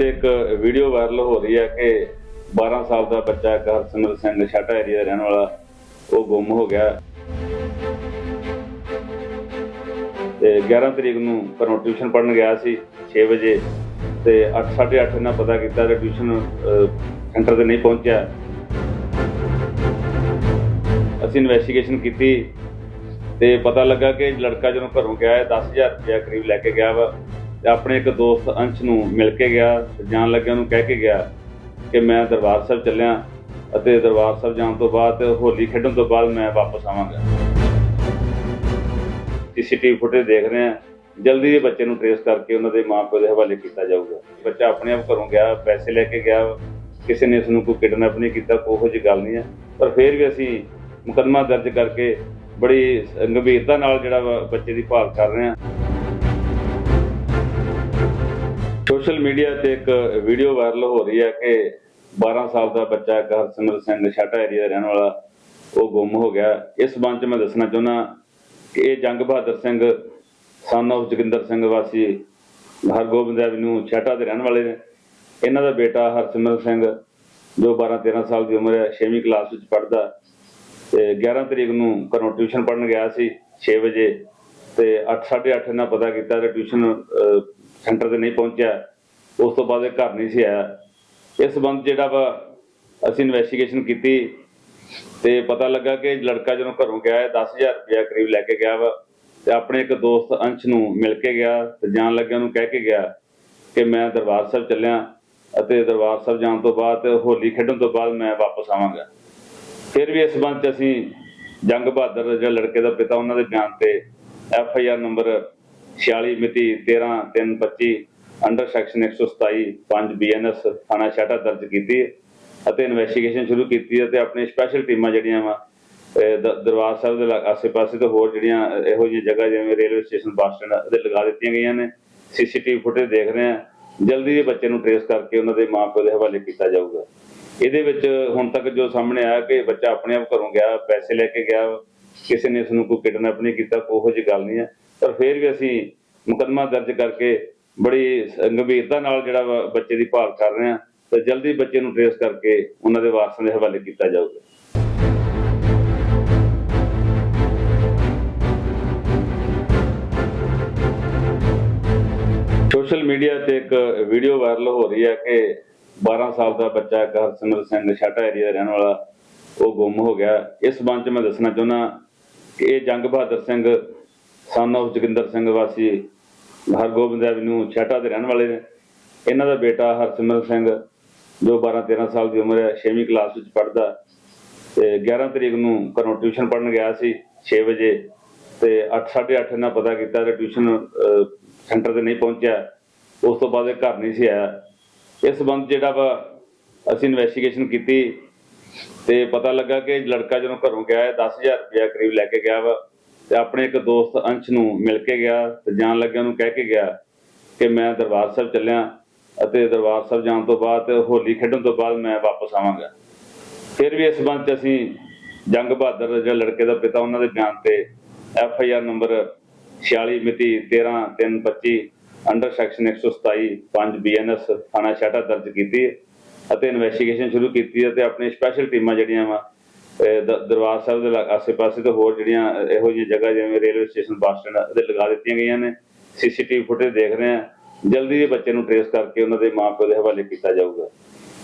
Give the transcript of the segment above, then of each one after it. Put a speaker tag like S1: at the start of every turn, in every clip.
S1: ਤੇ ਇੱਕ video viral ਹੋ ਰਹੀ ਹੈ ਕਿ 12 ਸਾਲ ਦਾ ਬੱਚਾ ਇੱਕ ਸਿੰਘ ਛਾਟਾ ਏਰੀਆ ਦਾ ਰਹਿਣ ਵਾਲਾ, ਉਹ ਗੁੰਮ ਹੋ ਗਿਆ। ਤੇ 11 ਤਰੀਕ ਨੂੰ ਘਰੋਂ ਟਿਊਸ਼ਨ ਪੜਨ ਗਿਆ ਸੀ 6 ਵਜੇ। ਤੇ 8:30 ਇਹਨਾਂ ਪਤਾ ਕੀਤਾ ਕਿ ਟਿਊਸ਼ਨ ਸੈਂਟਰ ਤੇ ਨਹੀਂ ਪਹੁੰਚਿਆ। ਅਸੀਂ ਇਨਵੈਸਟੀਗੇਸ਼ਨ ਕੀਤੀ ਤੇ ਪਤਾ ਲੱਗਾ ਕਿ ਲੜਕਾ ਜਦੋਂ ਘਰੋਂ ਗਿਆ ਹੈ 10000 ਰੁਪਇਆ ਕਰੀਬ ਲੈ ਕੇ ਗਿਆ ਵਾ। ਤੇ ਆਪਣੇ ਇੱਕ ਦੋਸਤ ਅੰਸ਼ ਨੂੰ ਮਿਲ ਕੇ ਗਿਆ ਜਾਣ ਲੱਗਿਆ ਉਹਨੂੰ ਕਹਿ ਕੇ ਗਿਆ ਕਿ ਮੈਂ ਦਰਬਾਰ ਸਾਹਿਬ ਚੱਲਿਆ ਅਤੇ ਦਰਬਾਰ ਸਾਹਿਬ ਜਾਣ ਤੋਂ ਬਾਅਦ ਹੋਲੀ ਖੇਡਣ ਤੋਂ ਬਾਅਦ ਮੈਂ ਵਾਪਸ ਆਵਾਂਗਾ। ਸੀਸੀਟੀਵੀ ਫੁਟੇਜ ਦੇਖ ਰਹੇ ਹਾਂ। ਜਲਦੀ ਇਹ ਬੱਚੇ ਨੂੰ ਟ੍ਰੇਸ ਕਰਕੇ ਉਹਨਾਂ ਦੇ ਮਾਪਿਆਂ ਦੇ ਹਵਾਲੇ ਕੀਤਾ ਜਾਊਗਾ। ਬੱਚਾ ਆਪਣੇ ਆਪ ਘਰੋਂ ਗਿਆ, ਪੈਸੇ ਲੈ ਕੇ ਗਿਆ। ਕਿਸੇ ਨੇ ਇਸ ਨੂੰ ਕੋਈ ਕਿਡਨੈਪ ਨਹੀਂ ਕੀਤਾ, ਕੋਈ ਜਿਹੀ ਗੱਲ ਨਹੀਂ ਹੈ। ਪਰ ਫਿਰ ਵੀ ਅਸੀਂ ਮੁਕੱਦਮਾ ਦਰਜ ਕਰਕੇ ਬੜੀ ਗੰਭੀਰਤਾ ਨਾਲ ਜਿਹੜਾ ਵਾ ਬੱਚੇ ਦੀ ਭਾਲ ਕਰ ਰਹੇ ਹਾਂ। ਸੋਸ਼ਲ ਮੀਡੀਆ ਤੇ ਇੱਕ ਵੀਡੀਓ ਵਾਇਰਲ ਹੋ ਰਹੀ ਹੈ ਕਿ 12 ਸਾਲ ਦਾ ਬੱਚਾ ਇੱਕ ਸਿੰਘ ਛਾਟਾ ਏਰੀਆ ਦਾ ਰਹਿਣ ਵਾਲਾ, ਉਹ ਗੁੰਮ ਹੋ ਗਿਆ। ਇਸ ਸੰਬੰਧ ਮੈਂ ਦੱਸਣਾ ਚਾਹੁੰਦਾ ਕਿ ਇਹ ਜੰਗ ਬਹਾਦਰ ਸਿੰਘ ਸਨ of ਜੋਗਿੰਦਰ ਸਿੰਘ ਵਾਸੀ, ਹਰਗੋਬਿੰਦ ਐਵਨਿਊ ਛਾਟਾ ਦੇ ਰਹਿਣ ਵਾਲੇ ਨੇ। ਇਹਨਾਂ ਦਾ ਬੇਟਾ ਹਰਸਿਮਰਤ ਸਿੰਘ, ਜੋ 12 13 ਸਾਲ ਦੀ ਉਮਰ ਹੈ 6ਵੀਂ ਕਲਾਸ ਵਿੱਚ ਪੜ੍ਹਦਾ। ਤੇ 11 ਤਰੀਕ ਨੂੰ ਘਰੋਂ ਟਿਊਸ਼ਨ ਪੜਨ ਗਿਆ ਸੀ 6 ਵਜੇ। ਤੇ 8:30 ਇਹਨਾਂ ਪਤਾ ਕੀਤਾ ਕਿ ਟਿਊਸ਼ਨ ਸੈਂਟਰ ਤੇ ਨਹੀਂ ਪਹੁੰਚਿਆ, ਉਸ ਤੋਂ ਬਾਅਦ ਇਹ ਘਰ ਨਹੀਂ ਸੀ ਆਇਆ। ਇਸ ਸੰਬੰਧ ਜਿਹੜਾ ਵਾ ਅਸੀਂ ਇਨਵੈਸਟੀਗੇਸ਼ਨ ਕੀਤੀ ਤੇ ਪਤਾ ਲੱਗਾ ਕਿ ਲੜਕਾ ਜਦੋਂ ਘਰੋਂ ਗਿਆ ਹੈ 10000 ਰੁਪਇਆ ਕਰੀਬ ਲੈ ਕੇ ਗਿਆ ਵਾ ਤੇ ਆਪਣੇ ਇੱਕ ਦੋਸਤ ਅੰਸ਼ ਨੂੰ ਮਿਲ ਕੇ ਗਿਆ ਤੇ ਜਾਣ ਲੱਗਿਆ ਨੂੰ ਕਹਿ ਕੇ ਗਿਆ ਕਿ ਮੈਂ ਦਰਬਾਰ ਸਾਹਿਬ ਚੱਲਿਆ ਅਤੇ ਦਰਬਾਰ ਸਾਹਿਬ ਜਾਣ ਤੋਂ ਬਾਅਦ ਹੋਲੀ ਖੇਡਣ ਤੋਂ ਬਾਅਦ ਮੈਂ ਵਾਪਸ ਆਵਾਂਗਾ। ਫਿਰ ਵੀ ਇਸ ਸੰਬੰਧ ਚ ਅਸੀਂ ਜੰਗ ਬਹਾਦਰ ਜਿਹੜਾ ਲੜਕੇ ਦਾ ਪਿਤਾ ਉਹਨਾਂ ਦੇ ਬਿਆਨ ਤੇ ਐਫ ਆਈ ਆਰ ਨੰਬਰ 46 ਮਿਤੀ 13 325 ਅੰਡਰ ਸੈਕਸ਼ਨ 127 5 ਬੀਐਨਐਸ ਥਾਣਾ ਛਾਟਾ ਦਰਜ ਕੀਤੀ ਅਤੇ ਇਨਵੈਸਟੀਗੇਸ਼ਨ ਸ਼ੁਰੂ ਕੀਤੀ ਅਤੇ ਆਪਣੀ ਸਪੈਸ਼ਲ ਟੀਮਾਂ ਜਿਹੜੀਆਂ ਵਾ ਦਰਬਾਰ ਸਾਹਿਬ ਦੇ ਲਾ- ਆਸੇ-ਪਾਸੇ ਤੇ ਹੋਰ ਜਿਹੜੀਆਂ ਇਹੋ ਜਿਹੀਆਂ ਜਗ੍ਹਾ ਜਿਵੇਂ ਰੇਲਵੇ ਸਟੇਸ਼ਨ ਬੱਸ ਸਟੈਂਡ ਉਹਦੇ ਲਗਾ ਦਿੱਤੀਆਂ ਗਈਆਂ ਨੇ ਸੀਸੀਟੀਵੀ ਫੁਟੇਜ ਦੇਖ ਰਹੇ ਹਾਂ ਜਲਦੀ ਇਹ ਬੱਚੇ ਨੂੰ ਟ੍ਰੇਸ ਕਰਕੇ ਉਹਨਾਂ ਦੇ ਮਾਪਿਆਂ ਦੇ ਹਵਾਲੇ ਕੀਤਾ ਜਾਊਗਾ ਇਹਦੇ ਵਿੱਚ ਹੁਣ ਤੱਕ ਜੋ ਸਾਹਮਣੇ ਆਇਆ ਕਿ ਬੱਚਾ ਆਪਣੇ ਆਪ ਘਰੋਂ ਗਿਆ ਪੈਸੇ ਲੈ ਕੇ ਗਿਆ ਕਿਸੇ ਨੇ ਇਸ ਨੂੰ ਕੋਈ ਕਿਡਨੈਪ ਨਹੀਂ ਕੀਤਾ ਕੋਈ ਜਿਹੀ ਗੱਲ ਨਹੀਂ ਹੈ ਪਰ ਫਿਰ ਵੀ ਅਸੀਂ ਮੁਕਦਮਾ ਦਰਜ ਕਰਕੇ ਬੜੀ ਗੰਭੀਰਤਾ ਨਾਲ ਜਿਹੜਾ ਬੱਚੇ ਦੀ ਭਾਲ ਕਰ ਰਹੇ ਹਾਂ ਤੇ ਜਲਦੀ ਬੱਚੇ ਨੂੰ ਟ੍ਰੇਸ ਕਰਕੇ ਉਹਨਾਂ ਦੇ ਵਾਰਸਾਂ ਦੇ ਹਵਾਲੇ ਕੀਤਾ ਜਾਊਗਾ। ਸੋਸ਼ਲ ਮੀਡੀਆ ਤੇ ਇੱਕ ਵੀਡੀਓ ਵਾਇਰਲ ਹੋ ਰਹੀ ਹੈ ਕਿ 12 ਸਾਲ ਦਾ ਬੱਚਾ ਇੱਕ ਹਰਸਿਮਰਤ ਸਿੰਘ ਛਾਟਾ ਏਰੀਆ ਦਾ ਰਹਿਣ ਵਾਲਾ, ਉਹ ਗੁੰਮ ਹੋ ਗਿਆ। ਇਸ ਸੰਬੰਧ ਚ ਮੈਂ ਦੱਸਣਾ ਚਾਹੁੰਦਾ ਕਿ ਇਹ ਜੰਗ ਬਹਾਦਰ ਸਿੰਘ ਸਨ of ਜੋਗਿੰਦਰ ਸਿੰਘ ਵਾਸੀ ਹਰਗੋਬਿੰਦ ਐਵਨਿਊ ਛੇਟਾ ਦੇ ਰਹਿਣ ਵਾਲੇ ਨੇ। ਇਹਨਾਂ ਦਾ ਬੇਟਾ ਹਰਸਿਮਰਤ ਸਿੰਘ, ਜੋ 12 13 ਸਾਲ ਦੀ ਉਮਰ ਹੈ 6ਵੀਂ ਕਲਾਸ ਵਿੱਚ ਪੜ੍ਹਦਾ ਤੇ 11 ਤਰੀਕ ਨੂੰ ਘਰੋਂ ਟਿਊਸ਼ਨ ਪੜਨ ਗਿਆ ਸੀ 6 ਵਜੇ ਤੇ 8:30 ਇਹਨਾਂ ਪਤਾ ਕੀਤਾ ਕਿ ਟਿਊਸ਼ਨ ਸੈਂਟਰ ਤੇ ਨਹੀਂ ਪਹੁੰਚਿਆ। ਉਸ ਤੋਂ ਬਾਅਦ ਇਹ ਘਰ ਨਹੀਂ ਸੀ ਆਇਆ। ਇਸ ਸੰਬੰਧ ਜਿਹੜਾ ਵਾ ਅਸੀਂ ਇਨਵੈਸਟੀਗੇਸ਼ਨ ਕੀਤੀ ਤੇ ਪਤਾ ਲੱਗਾ ਕਿ ਲੜਕਾ ਜਦੋਂ ਘਰੋਂ ਗਿਆ ਹੈ 10000 ਰੁਪਇਆ ਕਰੀਬ ਲੈ ਕੇ ਗਿਆ ਵਾ। ਤੇ ਆਪਣੇ ਇੱਕ ਦੋਸਤ ਅੰਸ਼ ਨੂੰ ਮਿਲ ਕੇ ਗਿਆ ਤੇ ਜਾਣ ਲੱਗਿਆ ਉਹਨੂੰ ਕਹਿ ਕੇ ਗਿਆ ਕਿ ਮੈਂ ਦਰਬਾਰ ਸਾਹਿਬ ਚੱਲਿਆ ਅਤੇ ਦਰਬਾਰ ਸਾਹਿਬ ਜਾਣ ਤੋਂ ਬਾਅਦ ਹੋਲੀ ਖੇਡਣ ਤੋਂ ਬਾਅਦ ਮੈਂ ਵਾਪਸ ਆਵਾਂਗਾ। ਫਿਰ ਵੀ ਇਸ ਸੰਬੰਧ ਅਸੀਂ ਜੰਗ ਬਹਾਦਰ ਜਿਹੜਾ ਲੜਕੇ ਦਾ ਪਿਤਾ ਉਹਨਾਂ ਦੇ ਬਿਆਨ ਤੇ ਐਫ ਆਈ ਆਰ ਨੰਬਰ 46 ਮਿਤੀ 13 325 ਅੰਡਰ ਸੈਕਸ਼ਨ 127 5 ਬੀਐਨਐਸ ਥਾਣਾ ਛਾਟਾ ਦਰਜ ਕੀਤੀ ਅਤੇ ਇਨਵੈਸਟੀਗੇਸ਼ਨ ਸ਼ੁਰੂ ਕੀਤੀ ਹੈ ਤੇ ਆਪਣੀ ਸਪੈਸ਼ਲ ਟੀਮਾਂ ਜਿਹੜੀਆਂ ਵਾ ਦਰਬਾਰ ਸਾਹਿਬ ਦੇ ਲਾ- ਆਸੇ-ਪਾਸੇ ਤੇ ਹੋਰ ਜਿਹੜੀਆਂ ਇਹੋ ਜਿਹੀਆਂ ਜਗ੍ਹਾ ਜਿਵੇਂ ਰੇਲਵੇ ਸਟੇਸ਼ਨ, ਬੱਸ ਸਟੈਂਡ ਉਹਦੇ ਲਗਾ ਦਿੱਤੀਆਂ ਗਈਆਂ ਨੇ। ਸੀਸੀਟੀਵੀ ਫੁਟੇਜ ਦੇਖ ਰਹੇ ਹਾਂ। ਜਲਦੀ ਇਹ ਬੱਚੇ ਨੂੰ ਟ੍ਰੇਸ ਕਰਕੇ ਉਹਨਾਂ ਦੇ ਮਾਪਿਆਂ ਦੇ ਹਵਾਲੇ ਕੀਤਾ ਜਾਊਗਾ।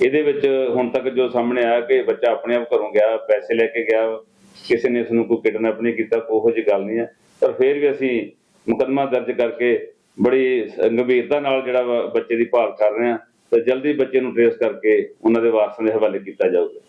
S1: ਇਹਦੇ ਵਿੱਚ ਹੁਣ ਤੱਕ ਜੋ ਸਾਹਮਣੇ ਆਇਆ ਕਿ ਬੱਚਾ ਆਪਣੇ ਆਪ ਘਰੋਂ ਗਿਆ, ਪੈਸੇ ਲੈ ਕੇ ਗਿਆ, ਕਿਸੇ ਨੇ ਇਸ ਨੂੰ ਕੋਈ ਕਿਡਨੈਪ ਨਹੀਂ ਕੀਤਾ, ਕੋਈ ਜਿਹੀ ਗੱਲ ਨਹੀਂ ਹੈ। ਪਰ ਫਿਰ ਵੀ ਅਸੀਂ ਮੁਕੱਦਮਾ ਦਰਜ ਕਰਕੇ ਬੜੀ ਗੰਭੀਰਤਾ ਨਾਲ ਜਿਹੜਾ ਵਾ ਬੱਚੇ ਦੀ ਭਾਲ ਕਰ ਰਹੇ ਹਾਂ। ਤੇ ਜਲਦੀ ਬੱਚੇ ਨੂੰ ਟ੍ਰੇਸ ਕਰਕੇ ਉਹਨਾਂ ਦੇ ਵਾਰਸਾਂ ਦੇ ਹਵਾਲੇ ਕੀਤਾ ਜਾਊਗਾ।